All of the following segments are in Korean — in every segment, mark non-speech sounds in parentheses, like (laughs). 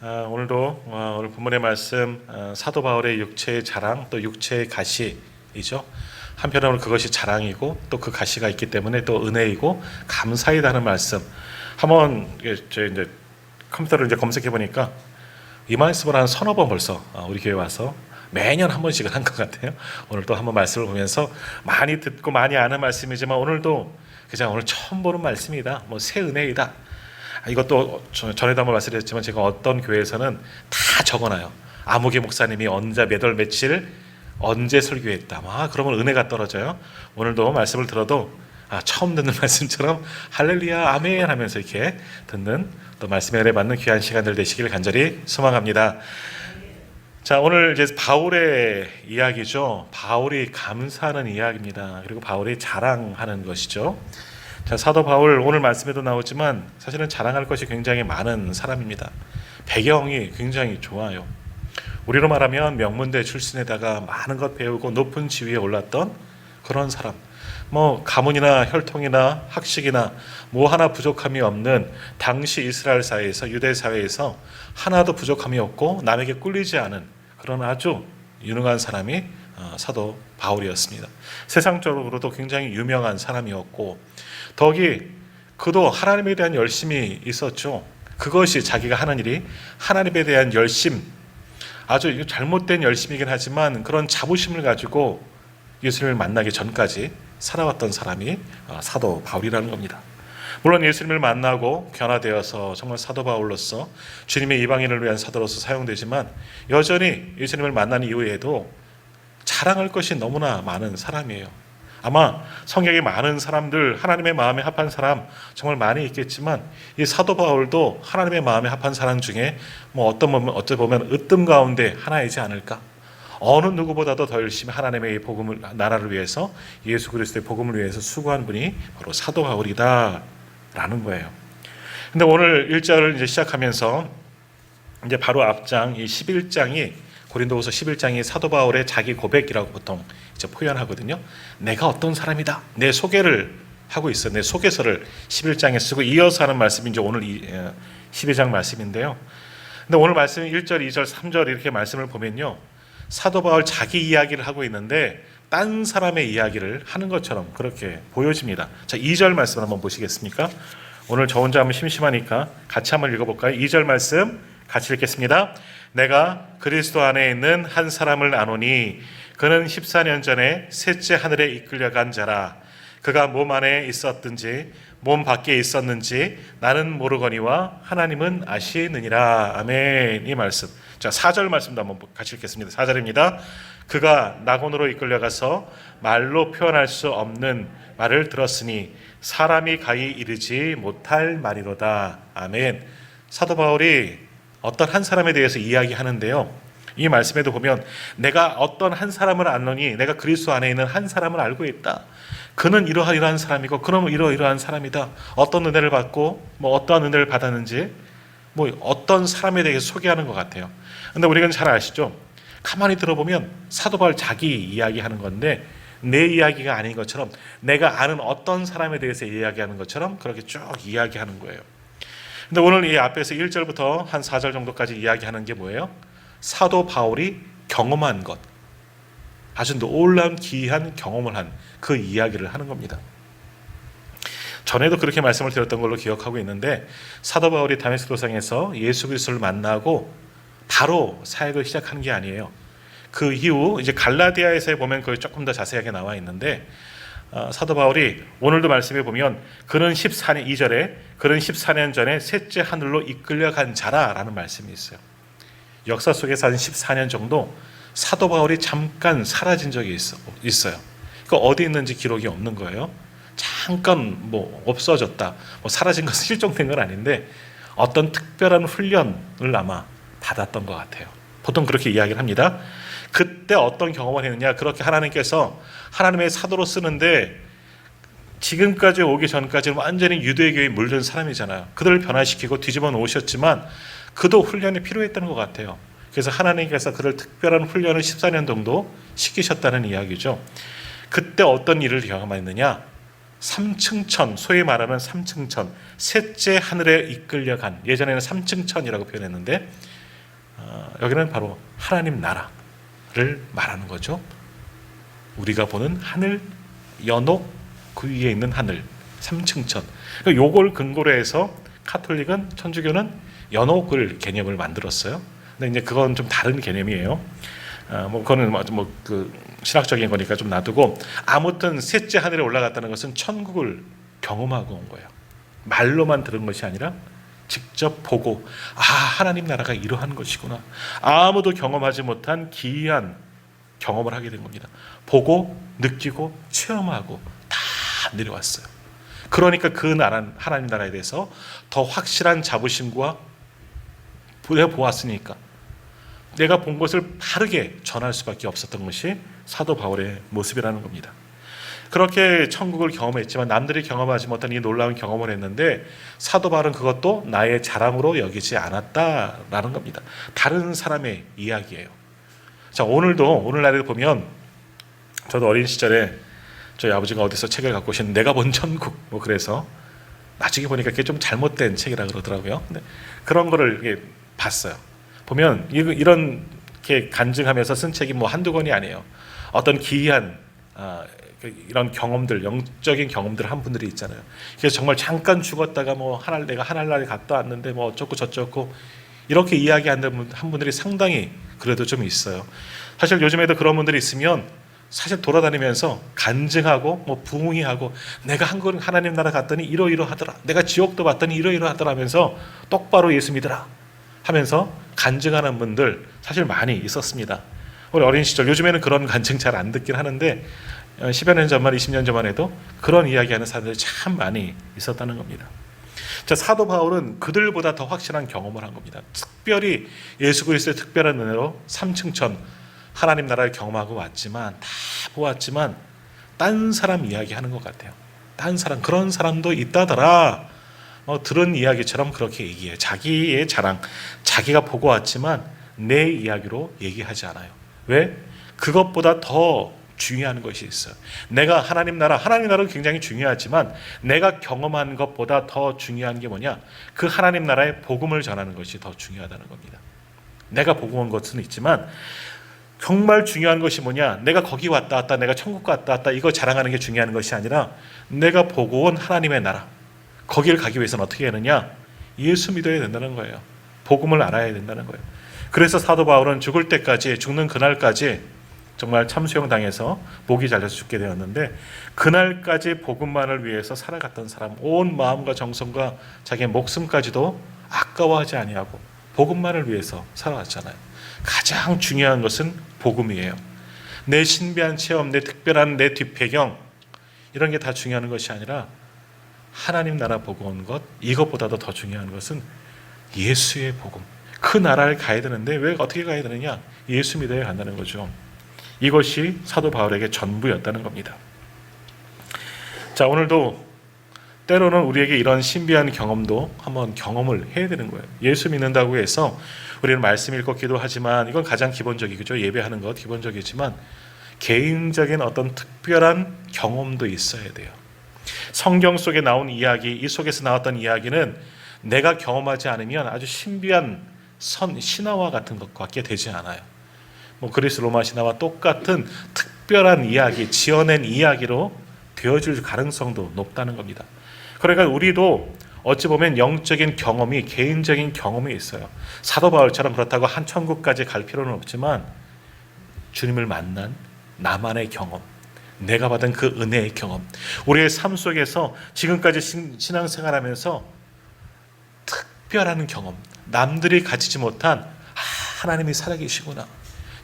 아, 오늘도 어, 오늘 본문의 말씀 어, 사도 바울의 육체의 자랑 또 육체의 가시이죠. 한편으로는 그것이 자랑이고 또 그 가시가 있기 때문에 또 은혜이고 감사이다는 말씀. 한번 저 이제 컴퓨터를 이제 검색해 보니까 이 말씀을 한 서너 번 벌써 어, 우리 교회 와서 매년 한 번씩은 한 것 같아요. 오늘 또 한번 말씀을 보면서 많이 듣고 많이 아는 말씀이지만 오늘도 그냥 오늘 처음 보는 말씀이다. 뭐 새 은혜이다. 아, 이것도 저- 전에도 한번 말씀드렸지만 제가 어떤 교회에서는 다 적어놔요. 아무개 목사님이 언제 몇월 며칠 언제 설교했다. 아 그러면 은혜가 떨어져요. 오늘도 말씀을 들어도 아, 처음 듣는 (laughs) 말씀처럼 할렐루야 아멘 하면서 이렇게 듣는 또 말씀의 은혜 받는 귀한 시간들 되시길 간절히 소망합니다. 자 오늘 이제 바울의 이야기죠. 바울이 감사하는 이야기입니다. 그리고 바울이 자랑하는 것이죠. 자 사도 바울 오늘 말씀에도 나오지만 사실은 자랑할 것이 굉장히 많은 사람입니다. 배경이 굉장히 좋아요. 우리로 말하면 명문대 출신에다가 많은 것 배우고 높은 지위에 올랐던 그런 사람. 뭐 가문이나 혈통이나 학식이나 뭐 하나 부족함이 없는 당시 이스라엘 사회에서 유대 사회에서 하나도 부족함이 없고 남에게 꿀리지 않은 그런 아주 유능한 사람이 어, 사도 바울이었습니다. 세상적으로도 굉장히 유명한 사람이었고 덕이 그도 하나님에 대한 열심이 있었죠. 그것이 자기가 하는 일이 하나님에 대한 열심 아주 잘못된 열심이긴 하지만 그런 자부심을 가지고 예수님을 만나기 전까지 살아왔던 사람이 어, 사도 바울이라는 겁니다. 물론 예수님을 만나고 변화되어서 정말 사도 바울로서 주님의 이방인을 위한 사도로서 사용되지만 여전히 예수님을 만난 이후에도 자랑할 것이 너무나 많은 사람이에요. 아마 성경에 많은 사람들 하나님의 마음에 합한 사람 정말 많이 있겠지만 이 사도 바울도 하나님의 마음에 합한 사람 중에 뭐 어떤 보면 어찌 보면 으뜸 가운데 하나이지 않을까? 어느 누구보다도 더 열심히 하나님의 이 복음을 나라를 위해서 예수 그리스도의 복음을 위해서 수고한 분이 바로 사도 바울이다라는 거예요. 근데 오늘 1절을 이제 시작하면서 이제 바로 앞장 이 11장이 고린도후서 11장이 사도 바울의 자기 고백이라고 보통 이제 표현하거든요. 내가 어떤 사람이다. 내 소개를 하고 있어. 내 소개서를 11장에 쓰고 이어서 하는 말씀이 이제 오늘 이, 어, 12장 말씀인데요. 근데 오늘 말씀 1절, 2절, 3절 이렇게 말씀을 보면요. 사도 바울 자기 이야기를 하고 있는데 딴 사람의 이야기를 하는 것처럼 그렇게 보여집니다. 자, 2절 말씀 한번 보시겠습니까? 오늘 저 혼자 하면 심심하니까 같이 한번 읽어볼까요? 2절 말씀 같이 읽겠습니다. 내가 그리스도 안에 있는 한 사람을 아노니 그는 14년 전에 셋째 하늘에 이끌려간 자라. 그가 몸 안에 있었든지 몸 밖에 있었는지 나는 모르거니와 하나님은 아시느니라. 아멘. 이 말씀. 자 4절 말씀도 한번 같이 읽겠습니다. 4절입니다. 그가 낙원으로 이끌려가서 말로 표현할 수 없는 말을 들었으니 사람이 가히 이르지 못할 말이로다. 아멘. 사도 바울이 어떤 한 사람에 대해서 이야기하는데요. 이 말씀에도 보면 내가 어떤 한 사람을 안노니 내가 그리스도 안에 있는 한 사람을 알고 있다. 그는 이러한 이러한 사람이고 그는 이러이러한 사람이다. 어떤 은혜를 받고 뭐 어떠한 은혜를 받았는지 뭐 어떤 사람에 대해서 소개하는 것 같아요. 근데 우리는 잘 아시죠? 가만히 들어보면 사도 바울 자기 이야기하는 건데 내 이야기가 아닌 것처럼 내가 아는 어떤 사람에 대해서 이야기하는 것처럼 그렇게 쭉 이야기하는 거예요. 근데 오늘 이 앞에서 1절부터 한 4절 정도까지 이야기하는 게 뭐예요? 사도 바울이 경험한 것. 아주 놀라운 기이한 경험을 한 그 이야기를 하는 겁니다. 전에도 그렇게 말씀을 드렸던 걸로 기억하고 있는데 사도 바울이 다메스크 도상에서 예수 그리스도를 만나고 바로 사역을 시작한 게 아니에요. 그 이후 이제 갈라디아에서 보면 그게 조금 더 자세하게 나와 있는데 어, 사도 바울이 오늘도 말씀해 보면 그는 14년 2절에 그는 14년 전에 셋째 하늘로 이끌려간 자라라는 말씀이 있어요. 역사 속에서 한 14년 정도 사도 바울이 잠깐 사라진 적이 있어, 있어요. 그 어디 있는지 기록이 없는 거예요. 잠깐 뭐 없어졌다, 뭐 사라진 것은 (laughs) 실종된 건 아닌데 어떤 특별한 훈련을 아마 받았던 것 같아요. 보통 그렇게 이야기를 합니다. 그때 어떤 경험을 했느냐? 그렇게 하나님께서 하나님의 사도로 쓰는데 지금까지 오기 전까지는 완전히 유대교에 물든 사람이잖아요. 그들을 변화시키고 뒤집어 놓으셨지만 그도 훈련이 필요했다는 것 같아요. 그래서 하나님께서 그를 특별한 훈련을 14년 정도 시키셨다는 이야기죠. 그때 어떤 일을 경험했느냐? 삼층천 소위 말하는 삼층천 셋째 하늘에 이끌려간 예전에는 삼층천이라고 표현했는데 어, 여기는 바로 하나님 나라 를 말하는 거죠. 우리가 보는 하늘 연옥 그 위에 있는 하늘 삼층천. 그러니까 요걸 근거로 해서 카톨릭은 천주교는 연옥을 개념을 만들었어요. 근데 이제 그건 좀 다른 개념이에요. 아, 뭐 그거는 뭐그 신학적인 거니까 좀 놔두고 아무튼 셋째 하늘에 올라갔다는 것은 천국을 경험하고 온 거예요. 말로만 들은 것이 아니라 직접 보고 아 하나님 나라가 이러한 것이구나. 아무도 경험하지 못한 기이한 경험을 하게 된 겁니다. 보고 느끼고 체험하고 다 내려왔어요. 그러니까 그 나라 하나님 나라에 대해서 더 확실한 자부심과 내가 보았으니까 내가 본 것을 바르게 전할 수밖에 없었던 것이 사도 바울의 모습이라는 겁니다. 그렇게 천국을 경험했지만 남들이 경험하지 못한 이 놀라운 경험을 했는데 사도 바울은 그것도 나의 자랑으로 여기지 않았다라는 겁니다. 다른 사람의 이야기예요. 자 오늘도 오늘날에 보면 저도 어린 시절에 저희 아버지가 어디서 책을 갖고 오신 내가 본 천국 뭐 그래서 나중에 보니까 그게 좀 잘못된 책이라 그러더라고요. 근데 그런 거를 이렇게 봤어요. 보면 이- 이런 게 간증하면서 쓴 책이 뭐 한두 권이 아니에요. 어떤 기이한 아, 그 이런 경험들, 영적인 경험들 한 분들이 있잖아요. 그래서 정말 잠깐 죽었다가 뭐 하늘 내가 하늘나라에 갔다 왔는데 뭐 어쩌고 저쩌고 이렇게 이야기하는 분- 한 분들이 상당히 그래도 좀 있어요. 사실 요즘에도 그런 분들이 있으면 사실 돌아다니면서 간증하고 뭐 부흥이하고 내가 한국 하나님 나라 갔더니 이러이러하더라. 내가 지옥도 봤더니 이러이러하더라 하면서 똑바로 예수 믿으라 하면서 간증하는 분들 사실 많이 있었습니다. 우리 어린 시절 요즘에는 그런 간증 잘 안 듣긴 하는데 어, 10여 년 전만 20년 전만 해도 그런 이야기하는 사람들이 참 많이 있었다는 겁니다. 자, 사도 바울은 그들보다 더 확실한 경험을 한 겁니다. 특별히 예수 그리스도의 특별한 은혜로 삼층천 하나님 나라를 경험하고 왔지만 다 보았지만 딴 사람 이야기하는 것 같아요. 딴 사람 그런 사람도 있다더라. 어, 들은 이야기처럼 그렇게 얘기해. 자기의 자랑, 자기가 보고 왔지만 내 이야기로 얘기하지 않아요. 왜? 그것보다 더 중요한 것이 있어요. 내가 하나님 나라, 하나님 나라는 굉장히 중요하지만 내가 경험한 것보다 더 중요한 게 뭐냐? 그 하나님 나라의 복음을 전하는 것이 더 중요하다는 겁니다. 내가 온 것은 있지만 정말 중요한 것이 뭐냐? 내가 거기 왔다 왔다, 내가 천국 갔다 왔다 이거 자랑하는 게 중요한 것이 아니라 내가 보고 온 하나님의 나라 거기를 가기 위해서는 어떻게 하느냐? 예수 믿어야 된다는 거예요. 복음을 알아야 된다는 거예요. 그래서 사도 바울은 죽을 때까지 죽는 그날까지 정말 참수형 당해서 목이 잘려서 죽게 되었는데 그날까지 복음만을 위해서 살아갔던 사람 온 마음과 정성과 자기의 목숨까지도 아까워하지 아니하고 복음만을 위해서 살아왔잖아요. 가장 중요한 것은 복음이에요. 내 신비한 체험, 내 특별한 내 뒷배경 이런 게 다 중요한 것이 아니라 하나님 나라 보고 온 것 이것보다도 더 중요한 것은 예수의 복음. 그 나라를 가야 되는데 왜 어떻게 가야 되느냐? 예수 믿어야 간다는 거죠. 이것이 사도 바울에게 전부였다는 겁니다. 자, 오늘도 때로는 우리에게 이런 신비한 경험도 한번 경험을 해야 되는 거예요. 예수 믿는다고 해서 우리는 말씀 읽고 기도 하지만 이건 가장 기본적이죠. 예배하는 것 기본적이지만 개인적인 어떤 특별한 경험도 있어야 돼요. 성경 속에 나온 이야기, 이 속에서 나왔던 이야기는 내가 경험하지 않으면 아주 신비한 선 신화와 같은 것밖에 되지 않아요. 뭐 그리스 로마 신화와 똑같은 특별한 이야기, 지어낸 이야기로 되어줄 가능성도 높다는 겁니다. 그러니까 우리도 어찌 보면 영적인 경험이 개인적인 경험이 있어요. 사도 바울처럼 그렇다고 한 천국까지 갈 필요는 없지만 주님을 만난 나만의 경험, 내가 받은 그 은혜의 경험, 우리의 삶 속에서 지금까지 신- 신앙생활하면서 특별한 경험, 남들이 가지지 못한 아, 하나님이 살아계시구나.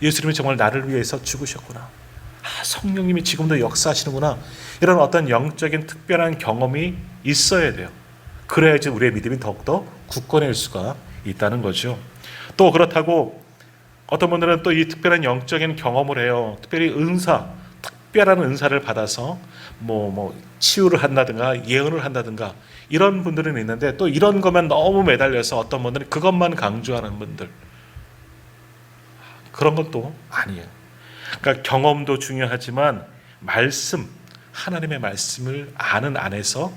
예수님이 정말 나를 위해서 죽으셨구나. 아, 성령님이 지금도 역사하시는구나. 이런 어떤 영적인 특별한 경험이 있어야 돼요. 그래야지 우리의 믿음이 더욱더 굳건해질 수가 있다는 거죠. 또 그렇다고 어떤 분들은 또 이 특별한 영적인 경험을 해요. 특별히 은사, 특별한 은사를 받아서 뭐, 뭐, 치유를 한다든가 예언을 한다든가 이런 분들은 있는데 또 이런 것만 너무 매달려서 어떤 분들은 그것만 강조하는 분들. 그런 건또 아니에요. 그러니까 경험도 중요하지만 말씀, 하나님의 말씀을 아는 안에서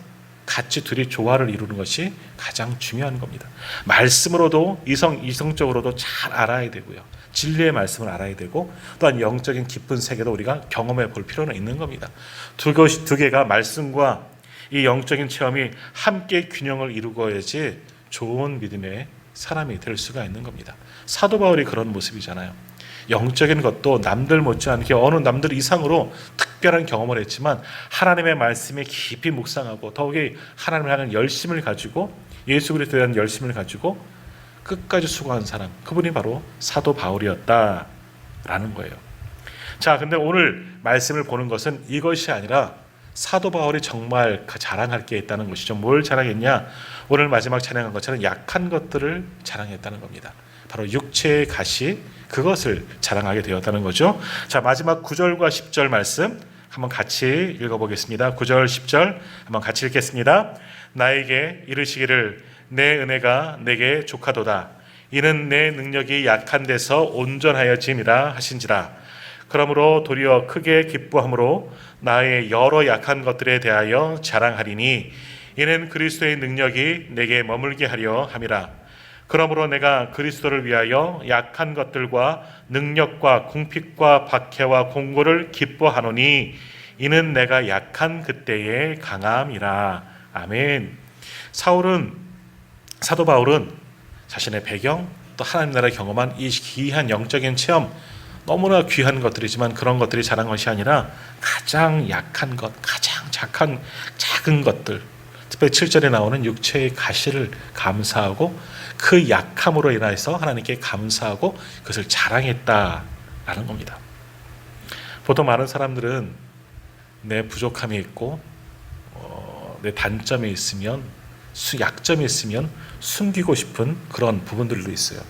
같이 둘이 조화를 이루는 것이 가장 중요한 겁니다. 말씀으로도 이성 이성적으로도 잘 알아야 되고요. 진리의 말씀을 알아야 되고 또한 영적인 깊은 세계도 우리가 경험해 볼 필요는 있는 겁니다. 두 것이 두 개가 말씀과 이 영적인 체험이 함께 균형을 이루어야지 좋은 믿음의 사람이 될 수가 있는 겁니다. 사도 바울이 그런 모습이잖아요. 영적인 것도 남들 못지않게 어느 남들 이상으로 특별한 경험을 했지만 하나님의 말씀에 깊이 묵상하고 더욱이 하나님을 하는 열심을 가지고 예수 그리스도에 대한 열심을 가지고 끝까지 수고한 사람 그분이 바로 사도 바울이었다라는 거예요. 자, 근데 오늘 말씀을 보는 것은 이것이 아니라 사도 바울이 정말 그 자랑할 게 있다는 것이죠. 뭘 자랑했냐? 오늘 마지막 찬양한 것처럼 약한 것들을 자랑했다는 겁니다. 바로 육체의 가시 그것을 자랑하게 되었다는 거죠. 자, 마지막 9절과 10절 말씀 한번 같이 읽어보겠습니다. 9절, 10절 한번 같이 읽겠습니다. 나에게 이르시기를 내 은혜가 내게 족하도다. 이는 내 능력이 약한 데서 온전하여짐이라 하신지라. 그러므로 도리어 크게 기뻐함으로 나의 여러 약한 것들에 대하여 자랑하리니 이는 그리스도의 능력이 내게 머물게 하려 함이라. 그러므로 내가 그리스도를 위하여 약한 것들과 능력과 궁핍과 박해와 공고를 기뻐하노니 이는 내가 약한 그때의 강함이라. 아멘. 사울은 사도 바울은 자신의 배경 또 하나님 나라 경험한 이 귀한 영적인 체험 너무나 귀한 것들이지만 그런 것들이 자란 것이 아니라 가장 약한 것, 가장 작은 작은 것들 특별히 7절에 나오는 육체의 가시를 감사하고 그 약함으로 인해서 하나님께 감사하고 그것을 자랑했다라는 겁니다. 보통 많은 사람들은 내 부족함이 있고 어, 내 단점이 있으면 수 약점이 있으면 숨기고 싶은 그런 부분들도 있어요.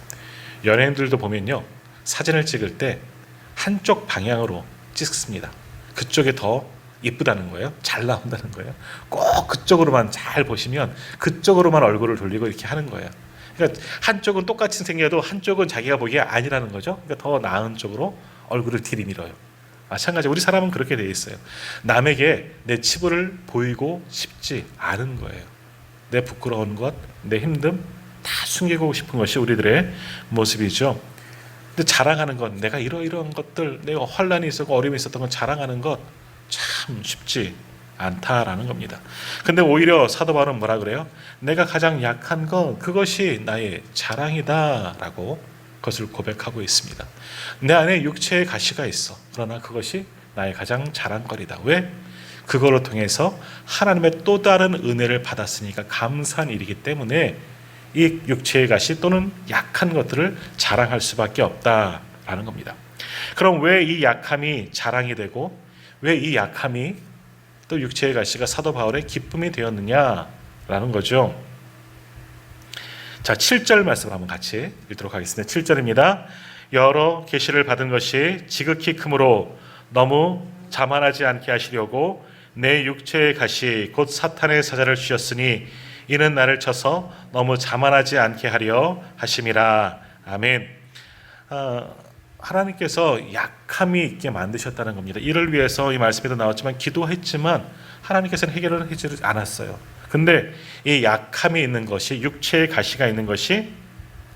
연예인들도 보면요 사진을 찍을 때 한쪽 방향으로 찍습니다. 그쪽에 더 이쁘다는 거예요. 잘 나온다는 거예요. 꼭 그쪽으로만 잘 보시면 그쪽으로만 얼굴을 돌리고 이렇게 하는 거예요. 그러니까 한쪽은 똑같이 생겨도 한쪽은 자기가 보기에 아니라는 거죠. 그러니까 더 나은 쪽으로 얼굴을 들이밀어요. 마찬가지 우리 사람은 그렇게 돼 있어요. 남에게 내 치부를 보이고 싶지 않은 거예요. 내 부끄러운 것, 내 힘듦 다 숨기고 싶은 것이 우리들의 모습이죠. 근데 자랑하는 건 내가 이러이러한 것들, 내가 환란이 있었고 어려움이 있었던 건 자랑하는 것 참 쉽지 않다라는 겁니다. 근데 오히려 사도 바울은 뭐라 그래요? 내가 가장 약한 것 그것이 나의 자랑이다라고 그것을 고백하고 있습니다. 내 안에 육체의 가시가 있어. 그러나 그것이 나의 가장 자랑거리다. 왜? 그걸로 통해서 하나님의 또 다른 은혜를 받았으니까 감사한 일이기 때문에 이 육체의 가시 또는 약한 것들을 자랑할 수밖에 없다라는 겁니다. 그럼 왜 이 약함이 자랑이 되고 왜 이 약함이 또 육체의 가시가 사도 바울의 기쁨이 되었느냐라는 거죠. 자, 7절 말씀을 한번 같이 읽도록 하겠습니다. 7절입니다. 여러 계시를 받은 것이 지극히 크므로 너무 자만하지 않게 하시려고 내 육체의 가시 곧 사탄의 사자를 주셨으니 이는 나를 쳐서 너무 자만하지 않게 하려 하심이라. 아멘. 어, 하나님께서 약함이 있게 만드셨다는 겁니다. 이를 위해서 이 말씀에도 나왔지만 기도했지만 하나님께서는 해결을 하지 않았어요. 근데 이 약함이 있는 것이 육체의 가시가 있는 것이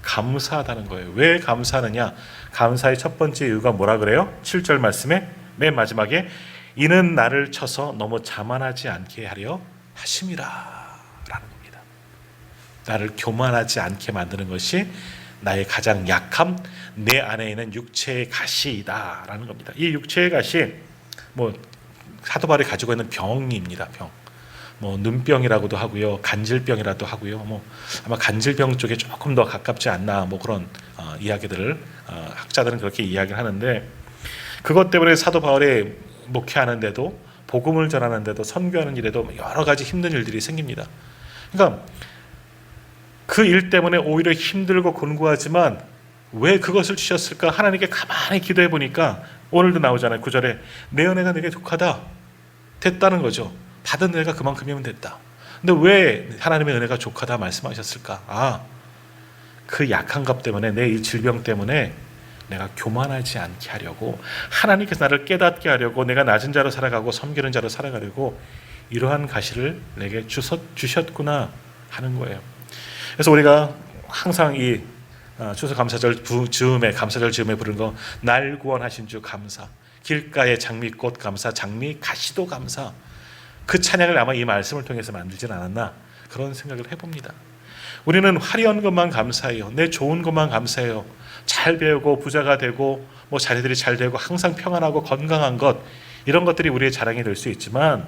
감사하다는 거예요. 왜 감사하느냐? 감사의 첫 번째 이유가 뭐라 그래요? 7절 말씀에 맨 마지막에 이는 나를 쳐서 너무 자만하지 않게 하려 하심이라 라는 겁니다. 나를 교만하지 않게 만드는 것이 나의 가장 약함, 내 안에 있는 육체의 가시이다라는 겁니다. 이 육체의 가시 뭐 사도 바울이 가지고 있는 병입니다. 병. 뭐 눈병이라고도 하고요, 간질병이라도 하고요. 뭐 아마 간질병 쪽에 조금 더 가깝지 않나 뭐 그런 어, 이야기들을 어, 학자들은 그렇게 이야기를 하는데 그것 때문에 사도 바울이 목회하는데도 복음을 전하는데도 선교하는 일에도 여러 가지 힘든 일들이 생깁니다. 그러니까 그 일 때문에 오히려 힘들고 곤고하지만 왜 그것을 주셨을까? 하나님께 가만히 기도해 보니까 오늘도 나오잖아요. 구절에 내 은혜가 내게 족하다. 됐다는 거죠. 받은 은혜가 그만큼이면 됐다. 근데 왜 하나님의 은혜가 족하다 말씀하셨을까? 아, 그 약한 것 때문에 내 이 질병 때문에 내가 교만하지 않게 하려고 하나님께서 나를 깨닫게 하려고 내가 낮은 자로 살아가고 섬기는 자로 살아가려고 이러한 가시를 내게 주셨, 주셨구나 하는 거예요. 그래서 우리가 항상 이 아, 추수 감사절 부- 즈음에 감사절 즈음에 부르는 거 날 구원하신 주 감사 길가의 장미꽃 감사 장미 가시도 감사 그 찬양을 아마 이 말씀을 통해서 만들진 않았나 그런 생각을 해봅니다. 우리는 화려한 것만 감사해요. 내 좋은 것만 감사해요. 잘 배우고 부자가 되고 뭐 자녀들이 잘 되고 항상 평안하고 건강한 것 이런 것들이 우리의 자랑이 될 수 있지만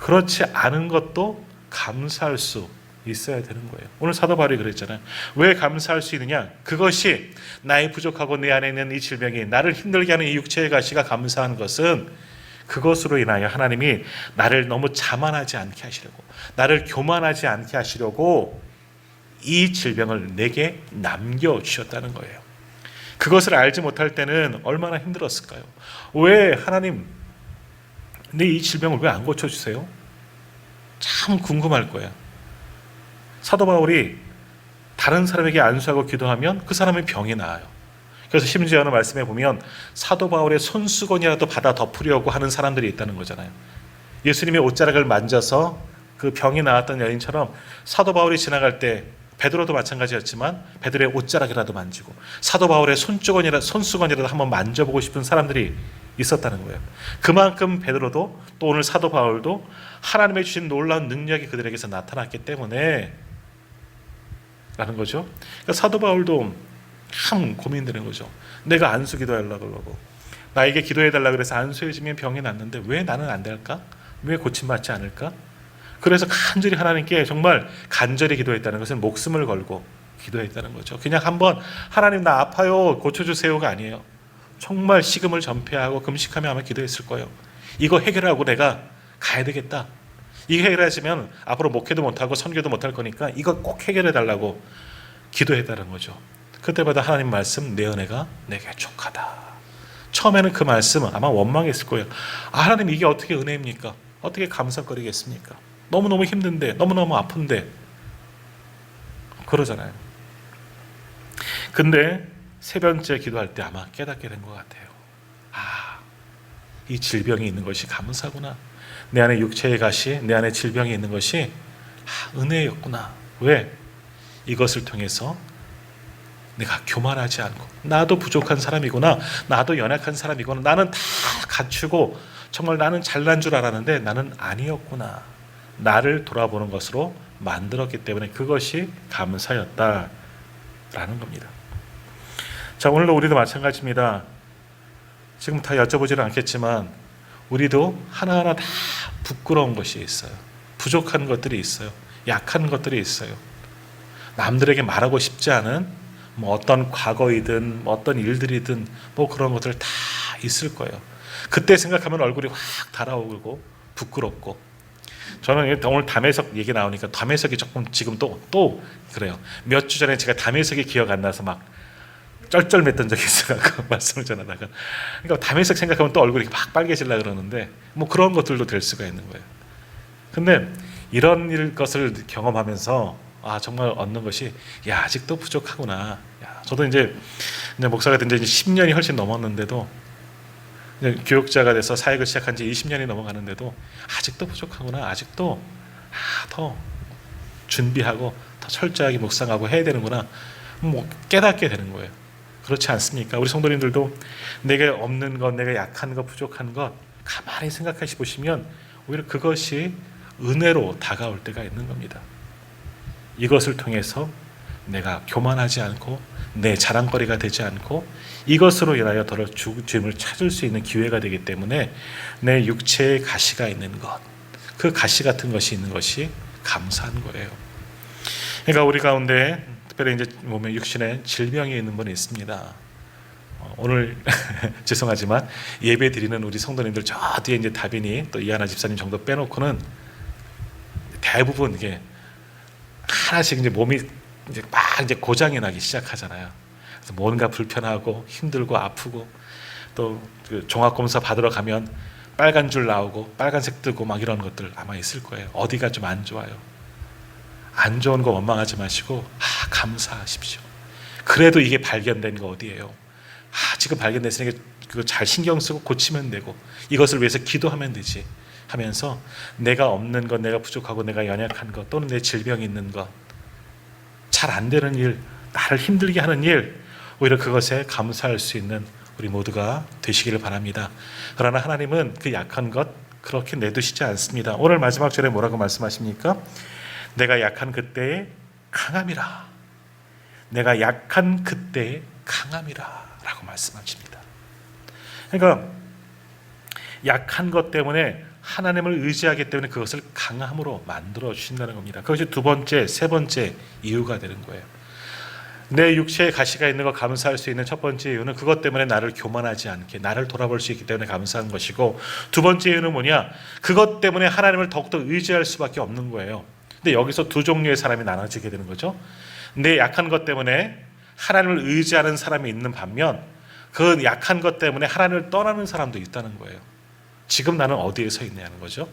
그렇지 않은 것도 감사할 수 있어야 되는 거예요. 오늘 사도 바울이 그랬잖아요. 왜 감사할 수 있느냐? 그것이 나의 부족하고 내 안에 있는 이 질병이 나를 힘들게 하는 이 육체의 가시가 감사하는 것은 그것으로 인하여 하나님이 나를 너무 자만하지 않게 하시려고 나를 교만하지 않게 하시려고 이 질병을 내게 남겨 주셨다는 거예요. 그것을 알지 못할 때는 얼마나 힘들었을까요? 왜 하나님 내 이 질병을 왜 안 고쳐 주세요? 참 궁금할 거야. 사도 바울이 다른 사람에게 안수하고 기도하면 그 사람의 병이 나아요. 그래서 심지어 어느 말씀에 보면 사도 바울의 손수건이라도 받아 덮으려고 하는 사람들이 있다는 거잖아요. 예수님의 옷자락을 만져서 그 병이 나았던 여인처럼 사도 바울이 지나갈 때 베드로도 마찬가지였지만 베드로의 옷자락이라도 만지고 사도 바울의 손주건이라 손수건이라도 한번 만져보고 싶은 사람들이 있었다는 거예요. 그만큼 베드로도 또 오늘 사도 바울도 하나님의 주신 놀라운 능력이 그들에게서 나타났기 때문에 라는 거죠. 그러니까 사도 바울도 참 고민되는 거죠. 내가 안수 기도하려고 그러고 나에게 기도해 달라 그래서 안수해주면 병이 낫는데 왜 나는 안 될까? 왜 고침받지 않을까? 그래서 간절히 하나님께 정말 간절히 기도했다는 것은 목숨을 걸고 기도했다는 거죠. 그냥 한번 하나님 나 아파요 고쳐주세요가 아니에요. 정말 식음을 전폐하고 금식하며 아마 기도했을 거예요. 이거 해결하고 내가 가야 되겠다. 이거 해결하시면 앞으로 목회도 못하고 선교도 못할 거니까 이거 꼭 해결해 달라고 기도했다는 거죠. 그때마다 하나님 말씀 내 은혜가 내게 족하다. 처음에는 그 말씀 아마 원망했을 거예요. 아, 하나님 이게 어떻게 은혜입니까? 어떻게 감사거리겠습니까? 너무너무 힘든데 너무너무 아픈데 그러잖아요. 근데 세 번째 기도할 때 아마 깨닫게 된 것 같아요. 아, 이 질병이 있는 것이 감사구나. 내 안에 육체의 가시, 내 안에 질병이 있는 것이 아, 은혜였구나. 왜? 이것을 통해서 내가 교만하지 않고 나도 부족한 사람이구나. 나도 연약한 사람이구나. 나는 다 갖추고 정말 나는 잘난 줄 알았는데 나는 아니었구나. 나를 돌아보는 것으로 만들었기 때문에 그것이 감사였다라는 겁니다. 자, 오늘도 우리도 마찬가지입니다. 지금 다 여쭤보지는 않겠지만 우리도 하나하나 다 부끄러운 것이 있어요. 부족한 것들이 있어요. 약한 것들이 있어요. 남들에게 말하고 싶지 않은 뭐 어떤 과거이든 뭐 어떤 일들이든 뭐 그런 것들 다 있을 거예요. 그때 생각하면 얼굴이 확 달아오르고 부끄럽고 저는 오늘 담에석 얘기 나오니까 담에석이 조금 지금 또 또 그래요. 몇 주 전에 제가 담에석이 기억 안 나서 막 쩔쩔맸던 적이 있어요. 그 (laughs) 말씀을 전하다가 그러니까 담에석 생각하면 또 얼굴이 막 빨개질라 그러는데 뭐 그런 것들도 될 수가 있는 거예요. 근데 이런 일 것을 경험하면서 아 정말 얻는 것이 야 아직도 부족하구나. 야, 저도 이제, 이제 목사가 된 지 10년이 훨씬 넘었는데도 교육자가 돼서 사역을 시작한 지 20년이 넘어가는데도 아직도 부족하구나. 아직도 아, 더 준비하고 더 철저하게 묵상하고 해야 되는구나. 뭐 깨닫게 되는 거예요. 그렇지 않습니까? 우리 성도님들도 내게 없는 것, 내가 약한 것, 부족한 것 가만히 생각하시 보시면 오히려 그것이 은혜로 다가올 때가 있는 겁니다. 이것을 통해서 내가 교만하지 않고 내 자랑거리가 되지 않고 이것으로 인하여 더러 주- 주님을 찾을 수 있는 기회가 되기 때문에 내 육체에 가시가 있는 것, 그 가시 같은 것이 있는 것이 감사한 거예요. 그러니까 우리 가운데 특별히 이제 몸에 육신에 질병이 있는 분이 있습니다. 어, 오늘 (laughs) 죄송하지만 예배 드리는 우리 성도님들 저 뒤에 이제 다빈이 또 이하나 집사님 정도 빼놓고는 대부분 이게 하나씩 이제 몸이 이제 막 이제 고장이 나기 시작하잖아요. 그래서 뭔가 불편하고 힘들고 아프고 또 그 종합 검사 받으러 가면 빨간 줄 나오고 빨간색 뜨고 막 이런 것들 아마 있을 거예요. 어디가 좀 안 좋아요. 안 좋은 거 원망하지 마시고 아 감사하십시오. 그래도 이게 발견된 거 어디예요? 아, 지금 발견됐으니까 그거 잘 신경 쓰고 고치면 되고 이것을 위해서 기도하면 되지 하면서 내가 없는 것, 내가 부족하고 내가 연약한 것 또는 내 질병이 있는 것, 잘 안 되는 일, 나를 힘들게 하는 일, 오히려 그것에 감사할 수 있는 우리 모두가 되시기를 바랍니다. 그러나 하나님은 그 약한 것 그렇게 내두시지 않습니다. 오늘 마지막 절에 뭐라고 말씀하십니까? 내가 약한 그때에 강함이라. 내가 약한 그때에 강함이라 라고 말씀하십니다. 그러니까 약한 것 때문에 하나님을 의지하기 때문에 그것을 강함으로 만들어 주신다는 겁니다. 그것이 두 번째, 세 번째 이유가 되는 거예요. 내 육체에 가시가 있는 거 감사할 수 있는 첫 번째 이유는 그것 때문에 나를 교만하지 않게 나를 돌아볼 수 있기 때문에 감사한 것이고 두 번째 이유는 뭐냐? 그것 때문에 하나님을 더욱더 의지할 수밖에 없는 거예요. 근데 여기서 두 종류의 사람이 나눠지게 되는 거죠. 내 약한 것 때문에 하나님을 의지하는 사람이 있는 반면 그 약한 것 때문에 하나님을 떠나는 사람도 있다는 거예요. 지금 나는 어디에 서 있냐는 거죠.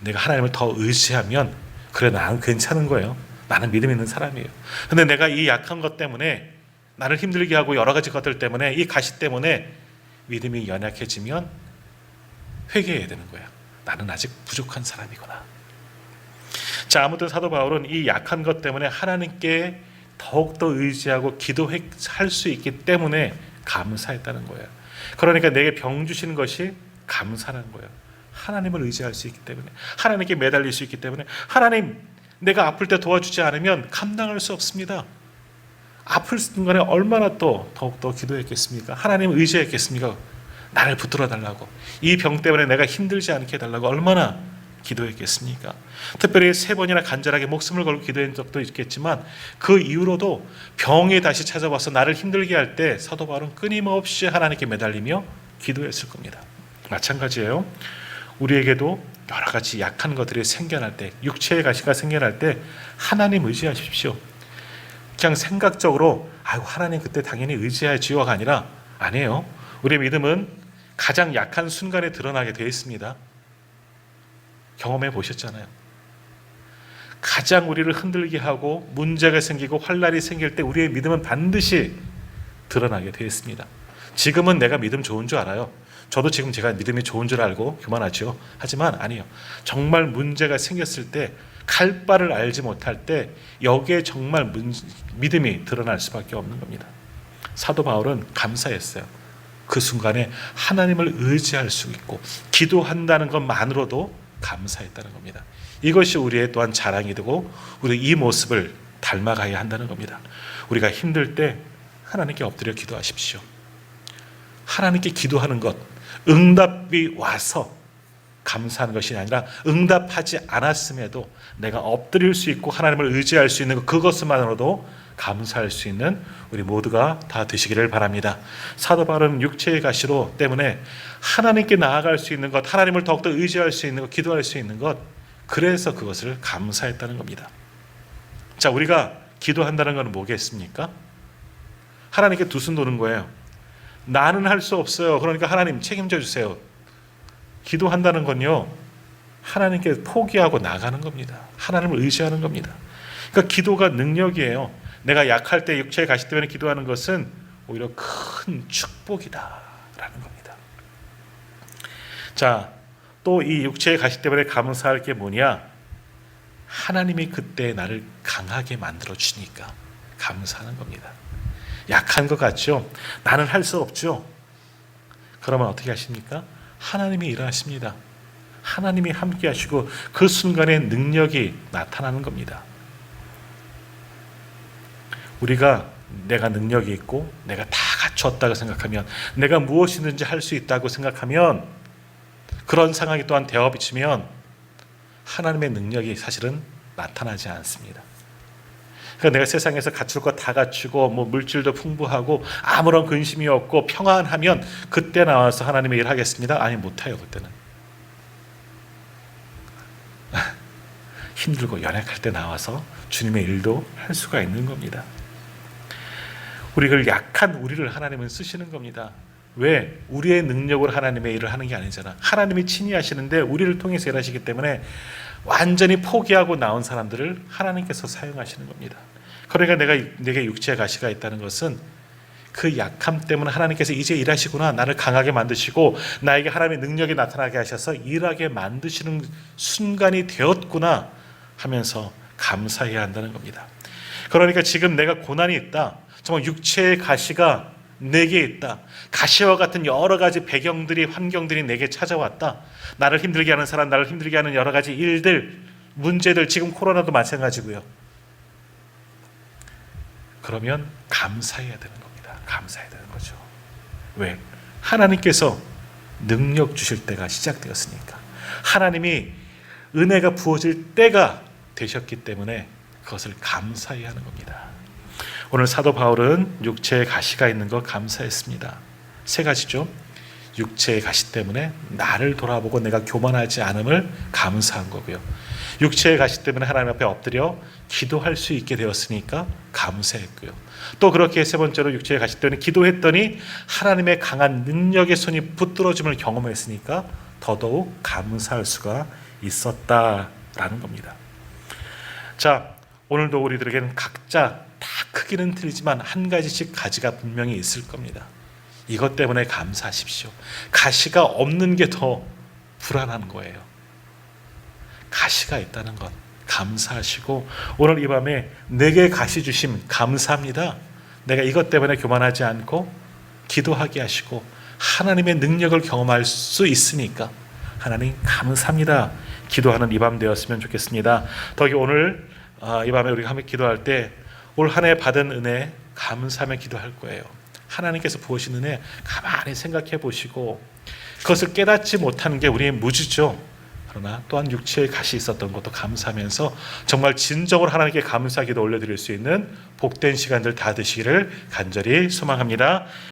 내가 하나님을 더 의지하면 그래 나는 괜찮은 거예요. 나는 믿음 있는 사람이에요. 근데 내가 이 약한 것 때문에 나를 힘들게 하고 여러 가지 것들 때문에 이 가시 때문에 믿음이 연약해지면 회개해야 되는 거야. 나는 아직 부족한 사람이구나. 자, 아무튼 사도 바울은 이 약한 것 때문에 하나님께 더욱더 의지하고 기도할 수 있기 때문에 감사했다는 거예요. 그러니까 내게 병 주시는 것이 감사하는 거예요. 하나님을 의지할 수 있기 때문에 하나님께 매달릴 수 있기 때문에 하나님 내가 아플 때 도와주지 않으면 감당할 수 없습니다. 아플 순간에 얼마나 또 더욱더 기도했겠습니까? 하나님 의지했겠습니까? 나를 붙들어 달라고 이 병 때문에 내가 힘들지 않게 해달라고 얼마나 기도했겠습니까? 특별히 세 번이나 간절하게 목숨을 걸고 기도한 적도 있겠지만 그 이후로도 병이 다시 찾아와서 나를 힘들게 할 때 사도 바울은 끊임없이 하나님께 매달리며 기도했을 겁니다. 마찬가지예요. 우리에게도 여러 가지 약한 것들이 생겨날 때, 육체의 가시가 생겨날 때 하나님 의지하십시오. 그냥 생각적으로 아유 하나님 그때 당연히 의지하지요가 아니라 아니에요. 우리의 믿음은 가장 약한 순간에 드러나게 되어 있습니다. 경험해 보셨잖아요. 가장 우리를 흔들게 하고 문제가 생기고 환란이 생길 때 우리의 믿음은 반드시 드러나게 되어 있습니다. 지금은 내가 믿음 좋은 줄 알아요. 저도 지금 제가 믿음이 좋은 줄 알고 교만하죠. 하지만 아니요. 정말 문제가 생겼을 때갈 바를 알지 못할 때 여기에 정말 문, 믿음이 드러날 수밖에 없는 겁니다. 사도 바울은 감사했어요. 그 순간에 하나님을 의지할 수 있고 기도한다는 것만으로도 감사했다는 겁니다. 이것이 우리의 또한 자랑이 되고 우리 이 모습을 닮아가야 한다는 겁니다. 우리가 힘들 때 하나님께 엎드려 기도하십시오. 하나님께 기도하는 것, 응답이 와서 감사하는 것이 아니라 응답하지 않았음에도 내가 엎드릴 수 있고 하나님을 의지할 수 있는 것, 그것만으로도 감사할 수 있는 우리 모두가 다 되시기를 바랍니다. 사도 바울은 육체의 가시로 때문에 하나님께 나아갈 수 있는 것, 하나님을 더욱더 의지할 수 있는 것, 기도할 수 있는 것, 그래서 그것을 감사했다는 겁니다. 자, 우리가 기도한다는 것은 뭐겠습니까? 하나님께 두 손 도는 거예요. 나는 할 수 없어요. 그러니까 하나님 책임져 주세요. 기도한다는 건요. 하나님께 포기하고 나가는 겁니다. 하나님을 의지하는 겁니다. 그러니까 기도가 능력이에요. 내가 약할 때 육체의 가시 때문에 기도하는 것은 오히려 큰 축복이다라는 겁니다. 자, 또 이 육체의 가시 때문에 감사할 게 뭐냐? 하나님이 그때 나를 강하게 만들어 주니까 감사하는 겁니다. 약한 것 같죠? 나는 할 수 없죠. 그러면 어떻게 하십니까? 하나님이 일하십니다. 하나님이 함께 하시고 그 순간에 능력이 나타나는 겁니다. 우리가 내가 능력이 있고 내가 다 갖췄다고 생각하면 내가 무엇이든지 할 수 있다고 생각하면 그런 상황이 또한 되어 비치면 하나님의 능력이 사실은 나타나지 않습니다. 그러니까 내가 세상에서 갖출 것 다 갖추고 뭐 물질도 풍부하고 아무런 근심이 없고 평안하면 그때 나와서 하나님의 일 하겠습니다. 아니 못해요 그때는. (laughs) 힘들고 연약할 때 나와서 주님의 일도 할 수가 있는 겁니다. 우리를 약한 우리를 하나님은 쓰시는 겁니다. 왜? 우리의 능력으로 하나님의 일을 하는 게 아니잖아. 하나님이 친히 하시는데 우리를 통해서 일하시기 때문에 완전히 포기하고 나온 사람들을 하나님께서 사용하시는 겁니다. 그러니까 내가 내게 육체의 가시가 있다는 것은 그 약함 때문에 하나님께서 이제 일하시구나 나를 강하게 만드시고 나에게 하나님의 능력이 나타나게 하셔서 일하게 만드시는 순간이 되었구나 하면서 감사해야 한다는 겁니다. 그러니까 지금 내가 고난이 있다. 정말 육체의 가시가 내게 있다. 가시와 같은 여러 가지 배경들이 환경들이 내게 찾아왔다. 나를 힘들게 하는 사람, 나를 힘들게 하는 여러 가지 일들, 문제들 지금 코로나도 마찬가지고요. 그러면 감사해야 되는 겁니다. 감사해야 되는 거죠. 왜? 하나님께서 능력 주실 때가 시작되었으니까. 하나님이 은혜가 부어질 때가 되셨기 때문에 그것을 감사해야 하는 겁니다. 오늘 사도 바울은 육체에 가시가 있는 거 감사했습니다. 세 가지죠. 육체의 가시 때문에 나를 돌아보고 내가 교만하지 않음을 감사한 거고요. 육체의 가시 때문에 하나님 앞에 엎드려 기도할 수 있게 되었으니까 감사했고요. 또 그렇게 세 번째로 육체의 가시 때문에 기도했더니 하나님의 강한 능력의 손이 붙들어짐을 경험했으니까 더더욱 감사할 수가 있었다라는 겁니다. 자, 오늘도 우리들에게는 각자 다 크기는 틀리지만 한 가지씩 가지가 분명히 있을 겁니다. 이것 때문에 감사하십시오. 가시가 없는 게 더 불안한 거예요. 가시가 있다는 것 감사하시고 오늘 이 밤에 내게 가시 주심 감사합니다. 내가 이것 때문에 교만하지 않고 기도하게 하시고 하나님의 능력을 경험할 수 있으니까 하나님 감사합니다. 기도하는 이 밤 되었으면 좋겠습니다. 더기 오늘 아, 이 밤에 우리가 함께 기도할 때 올 한 해 받은 은혜 감사하며 기도할 거예요. 하나님께서 부으신 은혜 가만히 생각해 보시고 그것을 깨닫지 못하는 게 우리의 무지죠. 그러나 또한 육체의 가시 있었던 것도 감사하면서 정말 진정으로 하나님께 감사기도 올려드릴 수 있는 복된 시간들 다 되시기를 간절히 소망합니다.